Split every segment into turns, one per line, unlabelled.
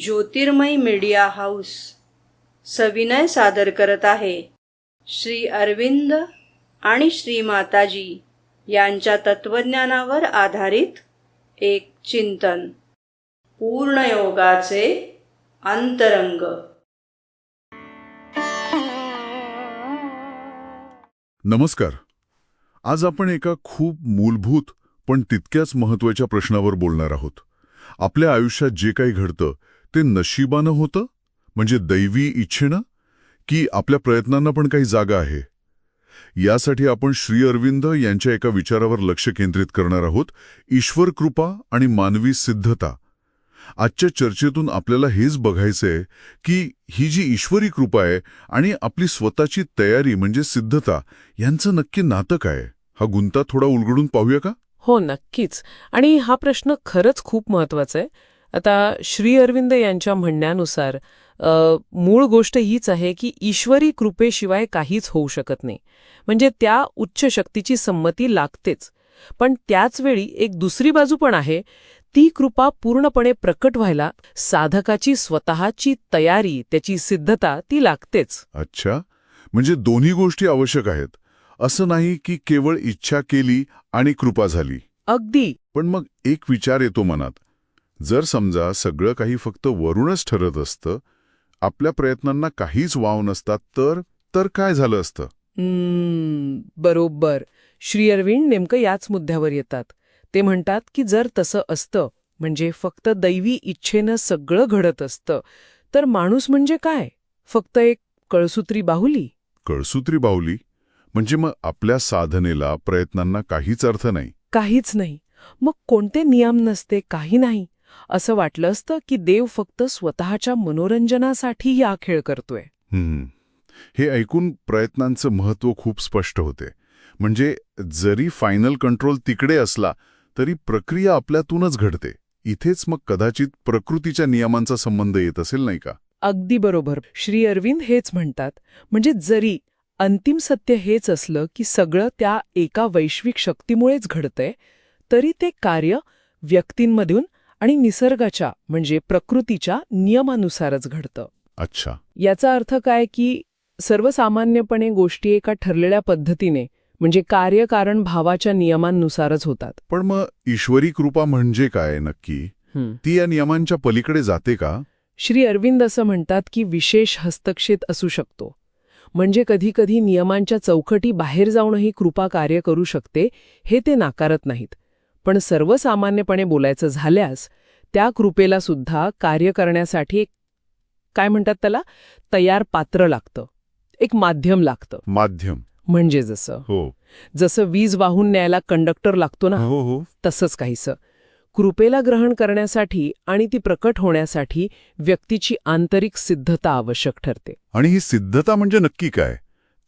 ज्योतिर्मय media house सविनय सादर करत आहे. श्री अरविंद आणि श्री माताजी यांच्या तत्वज्ञानावर आधारित एक चिंतन. पूर्णयोगाचे अंतरंग.
नमस्कार. आज आपण एका खूप मूलभूत पण तितक्याच महत्त्वाच्या प्रश्नावर बोलणार आहोत. आपल्या आयुष्यात जे काही घडतं ते नशिबानं होतं? म्हणजे दैवी इच्छेनं? की आपल्या प्रयत्नांना पण काही जागा आहे? यासाठी आपण श्री अरविंद यांच्या एका विचारावर लक्ष केंद्रित करणार आहोत. ईश्वर कृपा आणि मानवी सिद्धता. आजच्या चर्चेतून आपल्याला हेच बघायचंय की ही जी ईश्वरी कृपा आहे आणि आपली स्वतःची तयारी म्हणजे सिद्धता यांचं नक्की नातं काय? हा गुंता थोडा उलगडून पाहूया का?
हो नक्कीच. आणि हा प्रश्न खरंच खूप महत्त्वाचा आहे. आता श्री अरविंद यांच्या म्हणण्यानुसार मूळ गोष्ट हीच आहे की ईश्वरी कृपेशिवाय काहीच होऊ शकत नाही. म्हणजे त्या उच्च शक्तीची संमती लागतेच. पण त्याचवेळी एक दुसरी बाजू पण आहे. ती कृपा पूर्णपणे प्रकट व्हायला साधकाची स्वतःची तयारी त्याची सिद्धता ती लागतेच.
अच्छा. म्हणजे दोन्ही गोष्टी आवश्यक आहेत. असं नाही की केवळ इच्छा केली आणि कृपा झाली.
अगदी.
पण मग एक विचार येतो मनात. जर समजा सगळं काही फक्त वरूनच ठरत असतं आपल्या प्रयत्नांना काहीच वाव नसतात तर तर काय झालं असतं?
बरोबर. श्री अरविंद नेमकं याच मुद्द्यावर येतात. ते म्हणतात की जर तसं असतं म्हणजे फक्त दैवी इच्छेनं सगळं घडत असतं तर माणूस म्हणजे काय? फक्त एक कळसूत्री बाहुली?
कळसूत्री बावली म्हणजे मग आपल्या साधनेला प्रयत्नांना काहीच अर्थ नाही?
काहीच नाही. मग कोणते नियम नसते काही नाही. असं वाटलं असतं की देव फक्त स्वतःच्या मनोरंजनासाठी हा खेळ करतोय.
हम्म. हे ऐकून प्रयत्नांचं महत्त्व खूप स्पष्ट होते. म्हणजे जरी फायनल कंट्रोल तिकडे असला तरी प्रक्रिया आपल्यातूनच घडते. इथेच मग कदाचित प्रकृतीच्या नियमांचा संबंध येत असेल नाही का?
अगदी बरोबर. श्री अरविंद हेच म्हणतात. म्हणजे जरी अंतिम सत्य हेच असलं की सगळं त्या एका वैश्विक शक्तीमुळेच घडतंय तरी ते कार्य व्यक्तींमधून आणि निसर्गाच्या म्हणजे प्रकृतीच्या नियमानुसारच घडतं.
अच्छा.
याचा अर्थ काय की सर्वसामान्यपणे गोष्टी एका ठरलेल्या पद्धतीने म्हणजे कार्यकारण भावाच्या नियमांनुसारच होतात.
पण मग ईश्वरी कृपा म्हणजे काय नक्की? ती या नियमांच्या पलीकडे जाते का?
श्री अरविंद असं म्हणतात की विशेष हस्तक्षेप असू शकतो. म्हणजे कधीकधी नियमांच्या चौकटी बाहेर जाऊनही कृपा कार्य करू शकते हे ते नाकारत नाहीत. पण सर्वसामान्यपणे बोलायचं झाल्यास त्या कृपेला सुद्धा कार्य करण्यासाठी एक काय म्हणतात त्याला? तयार पात्र लागतं. एक माध्यम लागतं.
माध्यम.
म्हणजे जसं
हो.
जसं वीज वाहून न्यायला कंडक्टर लागतो ना?
हो हो.
तसंच काहीसं. कृपेला ग्रहण करण्यासाठी आणि ती प्रकट होण्यासाठी व्यक्तीची आंतरिक सिद्धता आवश्यक ठरते.
आणि ही सिद्धता म्हणजे नक्की काय?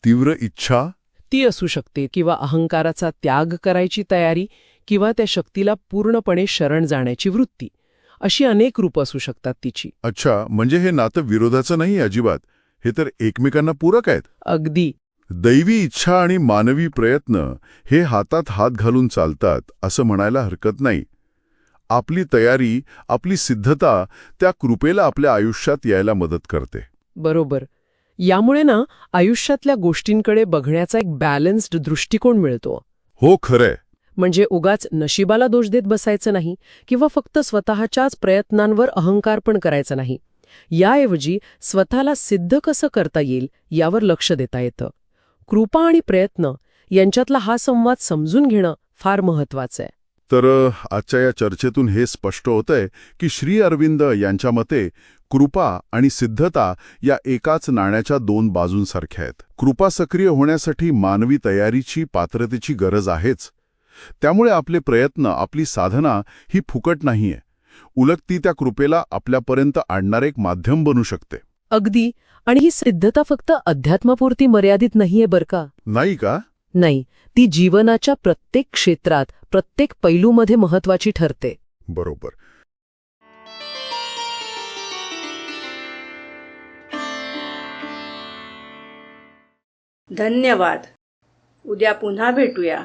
तीव्र इच्छा?
ती असू शकते किंवा अहंकाराचा त्याग करायची तयारी किंवा त्या शक्तीला पूर्णपणे शरण जाण्याची वृत्ती. अशी अनेक रूप असू शकतात तिची.
अच्छा म्हणजे हे नातं विरोधाचं नाही अजिबात? हे तर एकमेकांना पूरक आहेत.
अगदी.
दैवी इच्छा आणि मानवी प्रयत्न हे हातात हात घालून चालतात असं म्हणायला हरकत नाही. आपली तयारी आपली सिद्धता त्या कृपेला आपल्या आयुष्यात यायला मदत करते.
बरोबर. यामुळे ना आयुष्यातल्या गोष्टींकडे बघण्याचा एक बॅलन्स्ड दृष्टिकोन मिळतो.
हो खरंय.
म्हणजे उगाच नशिबाला दोष देत बसायचं नाही किंवा फक्त स्वतःच्याच प्रयत्नांवर अहंकार पण करायचा नाही. याऐवजी स्वतःला सिद्ध कसं करता येईल यावर लक्ष देता येतं. कृपा आणि प्रयत्न यांच्यातला हा संवाद समजून घेणं फार महत्वाचं आहे.
तर आजच्या या चर्चेतून हे स्पष्ट होतंय की श्री अरविंद यांच्या मते कृपा आणि सिद्धता या एकाच नाण्याच्या दोन बाजूंसारख्या आहेत. कृपा सक्रिय होण्यासाठी मानवी तयारीची पात्रतेची गरज आहेच त्यामुळे आपले प्रयत्न आपली साधना ही फुकट नाहीये. उलट ती त्या कृपेला आपल्यापर्यंत आणणार एक माध्यम बनू शकते.
अगदी. आणि ही सिद्धता फक्त अध्यात्मापुरती मर्यादित नाहीये बरं का?
नाही का?
नाही. ती जीवनाच्या प्रत्येक क्षेत्रात प्रत्येक पैलूमध्ये महत्वाची ठरते.
बरोबर.
धन्यवाद. उद्या पुन्हा भेटूया.